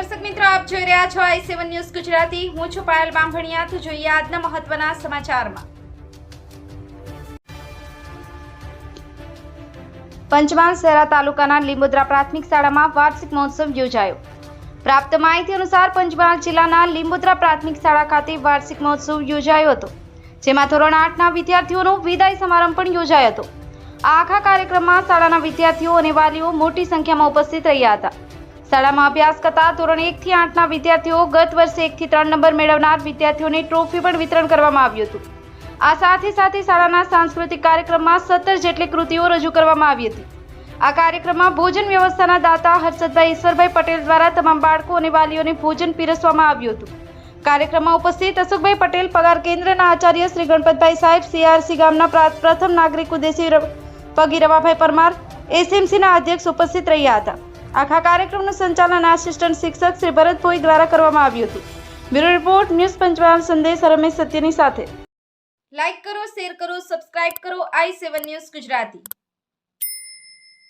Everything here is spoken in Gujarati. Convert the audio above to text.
જોઈ રહ્યા છો આઈ સેવન ન્યૂઝ ગુજરાતી. હું છું પાયલ બામભણિયા તો જોઈએ આજના મહત્વના સમાચારમાં. પંચમહાલ શહેરા તાલુકાના લીંબોદરા પ્રાથમિક શાળામાં વાર્ષિક મહોત્સવ યોજાયો. પ્રાપ્ત માહિતી અનુસાર પંચમહાલ જિલ્લાના લીંબોદરા પ્રાથમિક શાળા ખાતે વાર્ષિક મહોત્સવ યોજાયો હતો, જેમાં ધોરણ આઠના વિદ્યાર્થીઓનો વિદાય સમારંભ પણ યોજાયો હતો. આખા કાર્યક્રમમાં શાળાના વિદ્યાર્થીઓ અને વાલીઓ મોટી સંખ્યામાં ઉપસ્થિત રહ્યા હતા. શાળામાં અભ્યાસ કરતા ધોરણ એકથી આઠના વિદ્યાર્થીઓ ગત વર્ષે એકથી ત્રણ નંબર મેળવનાર વિદ્યાર્થીઓને ટ્રોફી પણ વિતરણ કરવામાં આવ્યું હતું. આ સાથે સાથે શાળાના સાંસ્કૃતિક કાર્યક્રમમાં સત્તર જેટલી કૃતિઓ રજૂ કરવામાં આવી હતી. આ કાર્યક્રમમાં ભોજન વ્યવસ્થાના દાતા હર્ષદભાઈ ઈશ્વરભાઈ પટેલ દ્વારા તમામ બાળકો અને વાલીઓને ભોજન પીરસવામાં આવ્યું હતું. કાર્યક્રમમાં ઉપસ્થિત અશોકભાઈ પટેલ, પગાર કેન્દ્રના આચાર્ય શ્રી ગણપતભાઈ સાહેબ, સીઆરસી ગામના પ્રા- પ્રથમ નાગરિક ઉદ્દેશી ર- પગી રવાભાઈ પરમાર, એસએમસીના અધ્યક્ષ ઉપસ્થિત રહ્યા હતા. આખા કાર્યક્રમનું સંચાલન આસિસ્ટન્ટ શિક્ષક શ્રી ભરતભોઈ દ્વારા કરવામાં આવ્યું હતું. બ્યુરો રિપોર્ટ, ન્યૂઝ પંચમહાલ, સંદેશ રમેશ સત્યની સાથે. લાઈક કરો, શેર કરો, સબસ્ક્રાઇબ કરો, આઈ સેવન ન્યૂઝ ગુજરાતી.